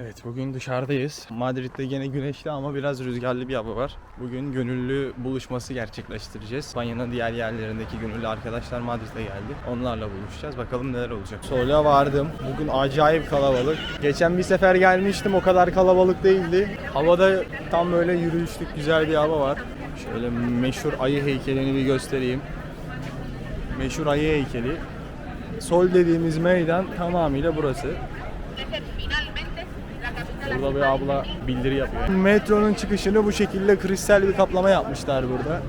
Evet bugün dışarıdayız. Madrid'de yine güneşli ama biraz rüzgarlı bir hava var. Bugün gönüllü buluşması gerçekleştireceğiz. İspanya'nın diğer yerlerindeki gönüllü arkadaşlar Madrid'e geldi. Onlarla buluşacağız. Bakalım neler olacak. Sol'a vardım. Bugün acayip kalabalık. Geçen bir sefer gelmiştim o kadar kalabalık değildi. Havada tam böyle yürüyüşlük güzel bir hava var. Şöyle meşhur ayı heykelini bir göstereyim. Meşhur ayı heykeli. Sol dediğimiz meydan tamamıyla burası. Burada bir abla bildiri yapıyor. Metronun çıkışını bu şekilde kristal bir kaplama yapmışlar burada.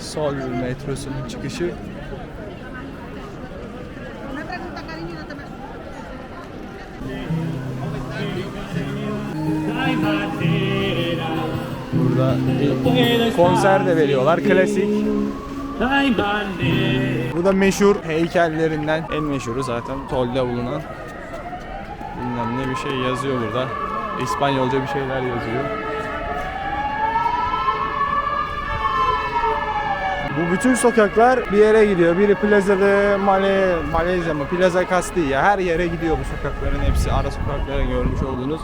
Sol metrosunun çıkışı. Burada bir konser de veriyorlar. Klasik. Bu da meşhur heykellerinden en meşhuru zaten Tol'da bulunan. Bilmem ne bir şey yazıyor burada. İspanyolca bir şeyler yazıyor. Bu bütün sokaklar bir yere gidiyor. Biri Plaza de Male, Malezya mı? Plaza Castilla. Her yere gidiyor bu sokakların hepsi. Ara sokaklara görmüş olduğunuz.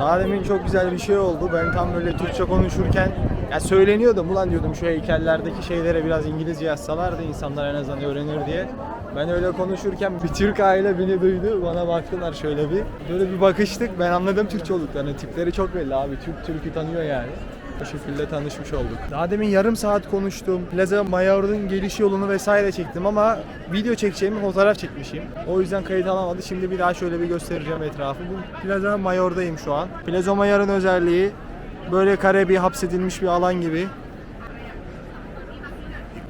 Daha demin çok güzel bir şey oldu. Ben tam böyle Türkçe konuşurken ya söyleniyordum ulan diyordum şu heykellerdeki şeylere biraz İngilizce yazsalardı insanlar en azından öğrenir diye. Ben öyle konuşurken bir Türk aile beni duydu. Bana baktılar şöyle bir. Böyle bir bakıştık. Ben anladım Türkçe olduklarını. Tipleri çok belli abi. Türk Türk'ü tanıyor yani. Bu şekilde tanışmış olduk. Daha demin yarım saat konuştum. Plaza Mayor'un geliş yolunu vesaire çektim ama video çekeceğimi fotoğraf çekmişim. O yüzden kayıt alamadı. Şimdi bir daha şöyle bir göstereceğim etrafı. Bu Plaza Mayor'dayım şu an. Plaza Mayor'un özelliği böyle kare bir hapsedilmiş bir alan gibi.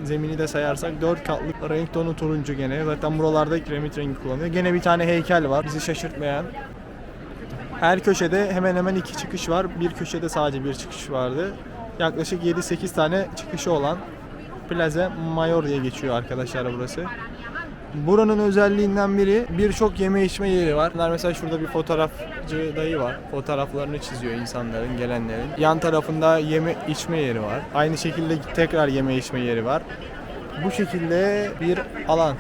Zemini de sayarsak 4 katlı renk tonu turuncu gene. Zaten buralarda kiremit rengi kullanıyor. Gene bir tane heykel var bizi şaşırtmayan. Her köşede hemen hemen iki çıkış var. Bir köşede sadece bir çıkış vardı. Yaklaşık 7-8 tane çıkışı olan Plaza Mayor diye geçiyor arkadaşlar burası. Buranın özelliğinden biri birçok yeme içme yeri var. Bunlar mesela şurada bir fotoğrafçı dayı var. Fotoğraflarını çiziyor insanların, gelenlerin. Yan tarafında yeme içme yeri var. Aynı şekilde tekrar yeme içme yeri var. Bu şekilde bir alan.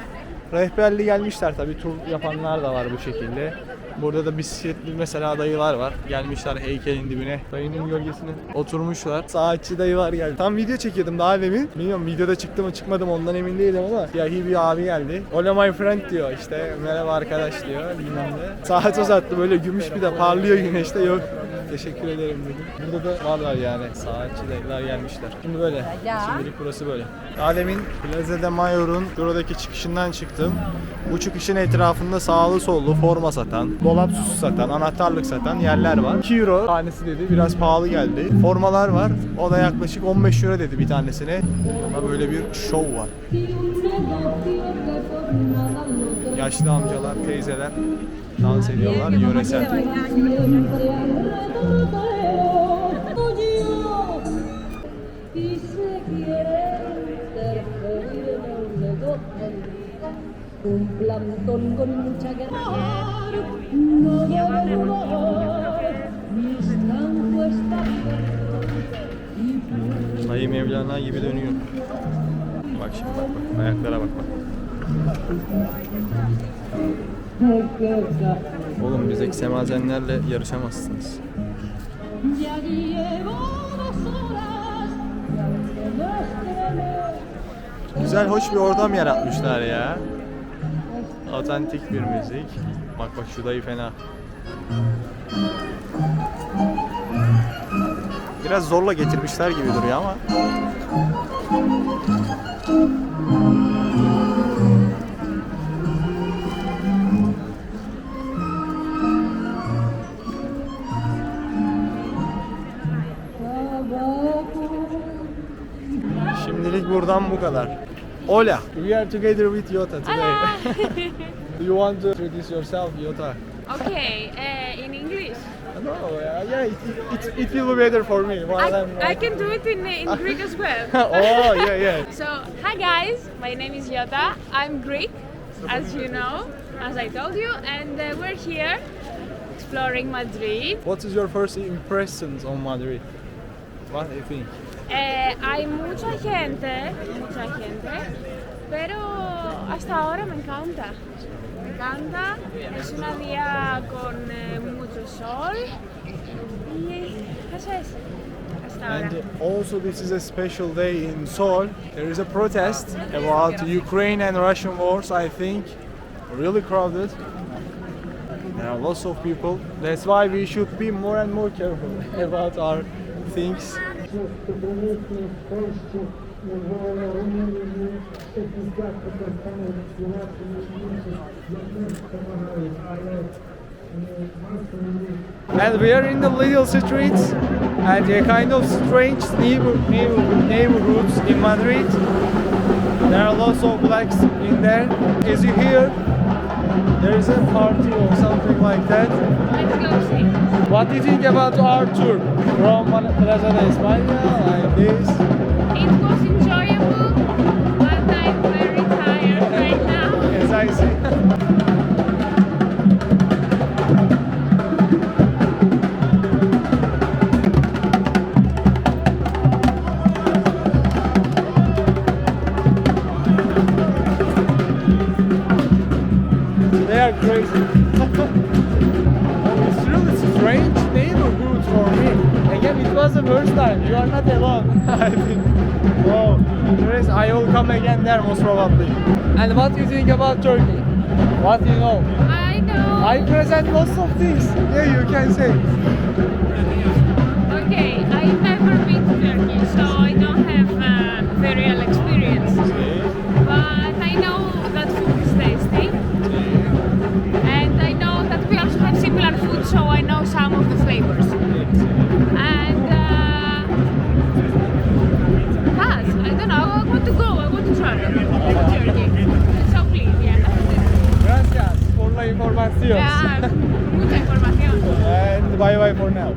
Rehberli gelmişler tabii tur yapanlar da var bu şekilde. Burada da bisikletli mesela dayılar var. Gelmişler heykelin dibine. Dayının gölgesine oturmuşlar. Saatçi dayı var geldi. Tam video çekiyordum daha demin. Bilmiyorum videoda çıktı mı çıkmadı mı ondan emin değilim ama siyahi bir abi geldi. Hola my friend diyor işte. Merhaba arkadaş diyor bilmem ne. Saat uzattı böyle gümüş bir de parlıyor güneşte yok. Teşekkür ederim dedim. Burada da varlar yani. Saatçi dayılar gelmişler. Şimdi böyle. Şimdilik burası böyle. Daha demin Plaza de Mayor'un buradaki çıkışından çıktım. Bu çıkışın etrafında sağlı sollu forma satan, dolap süsü satan, anahtarlık satan yerler var. 2 euro tanesi dedi biraz pahalı geldi. Formalar var. O da yaklaşık 15 euro dedi bir tanesine. Ama böyle bir şov var. Yaşlı amcalar, teyzeler dans ediyorlar yöresel. Dayı Mevlana gibi dönüyor. Bak şimdi bak bak ayaklara bak bak. Oğlum bizdeki semazenlerle yarışamazsınız. Güzel hoş bir ortam yaratmışlar ya. Otantik bir müzik. Bak bak şu dayı fena. Biraz zorla getirmişler gibi duruyor ama. Buradan bu kadar. Hola. We are together with Yota today. Do you want to introduce yourself, Yota? Okay, uh, in English. No, uh, yeah, it, it, it, it will be better for me while I, I'm. I can do it in, in Greek as well. oh, yeah, yeah. So, hi guys, my name is Yota. I'm Greek, as you know, as I told you, and uh, we're here exploring Madrid. What is your first impressions on Madrid? What do you think? Eh, hay mucha gente, mucha gente, pero hasta ahora me encanta. Me encanta. Es una día con eh, mucho sol. Y eso es. And also this is a special day in Seoul. There is a protest about Ukraine and Russian wars, I think. Really crowded. There are lots of people. That's why we should be more and more careful about our things. And we are in the little streets and a kind of strange neighbor, neighbor, neighborhoods in Madrid. There are lots of blacks in there. As you hear, there is a party or something like that. Let's go see. What do you think about our tour from Plaza de España like this? It was enjoyable, but I'm very tired right now. As I see. They are crazy. was the first time. You are not alone. I think. Oh, there is. I will come again there most probably. And what do you think about Turkey? What do you know? I know. I present lots of things. Yeah, you can say. Okay, I've never been to Turkey, so I don't have uh, the real experience. Gracias por la información. Yeah, mucha información. And bye bye for now.